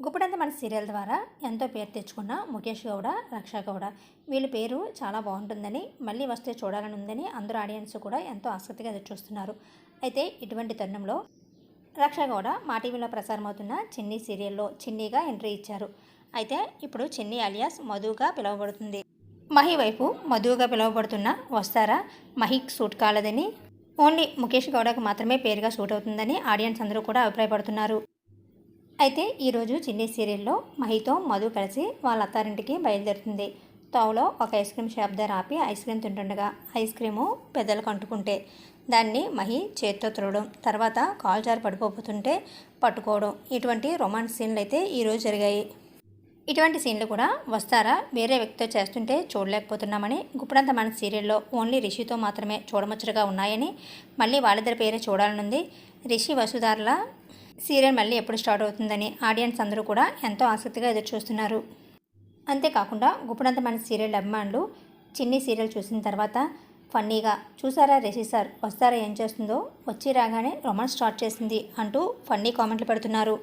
గుప్పడంత మన సీరియల్ ద్వారా ఎంతో పేరు తెచ్చుకున్న ముఖేష్ గౌడ రక్షా గౌడ. వీళ్ళ పేరు చాలా బాగుంటుందని మళ్ళీ వస్తే చూడాలని ఉందని అందరూ ఆడియన్స్ కూడా ఎంతో ఆసక్తిగా చూస్తున్నారు అయితే ఇటువంటి తరుణంలో రక్షా గౌడ మా టీవీలో ప్రసారమవుతున్న చిన్ని సీరియల్లో చిన్నీగా ఎంట్రీ ఇచ్చారు. అయితే ఇప్పుడు చిన్ని అలియాస్ మధుగా పిలువబడుతుంది. మహి వైపు మధుగా పిలువబడుతున్న వస్తారా మహిక్ సూట్ కాలేదని ఓన్లీ ముఖేష్ గౌడకు మాత్రమే పేరుగా సూట్ అవుతుందని ఆడియన్స్ అందరూ కూడా అభిప్రాయపడుతున్నారు. అయితే ఈరోజు చిన్ని సీరియల్లో మహితో మధు కలిసి వాళ్ళ అత్తారింటికి బయలుదేరుతుంది. తోవలో ఒక ఐస్ క్రీమ్ షాప్ దగ్గర ఆపి ఐస్ క్రీమ్ తింటుండగా ఐస్ క్రీము పెద్దలకు అంటుకుంటే దాన్ని మహి చేత్తో త్రోవడం తర్వాత కాల్ జారి పడిపోతుంటే పట్టుకోవడం ఇటువంటి రొమాన్స్ సీన్లు అయితే ఈరోజు జరిగాయి. ఇటువంటి సీన్లు కూడా వస్తారా? వేరే వ్యక్తితో చేస్తుంటే చూడలేకపోతున్నామని గుప్పడంత మన సీరియల్లో ఓన్లీ రిషితో మాత్రమే చూడముచ్చటగా ఉన్నాయని మళ్ళీ వాళ్ళిద్దరి పేరే చూడాలనుంది. రిషి వసుధారల సీరియల్ మళ్ళీ ఎప్పుడు స్టార్ట్ అవుతుందని ఆడియన్స్ అందరూ కూడా ఎంతో ఆసక్తిగా ఎదురు చూస్తున్నారు. అంతేకాకుండా గుప్పడంత మన సీరియల్ అభిమానులు చిన్ని సీరియల్ చూసిన తర్వాత ఫన్నీగా చూసారా రిషి సార్ వస్తారా ఏం చేస్తుందో వచ్చి రాగానే రొమాన్స్ స్టార్ట్ చేసింది అంటూ ఫన్నీ కామెంట్లు పెడుతున్నారు.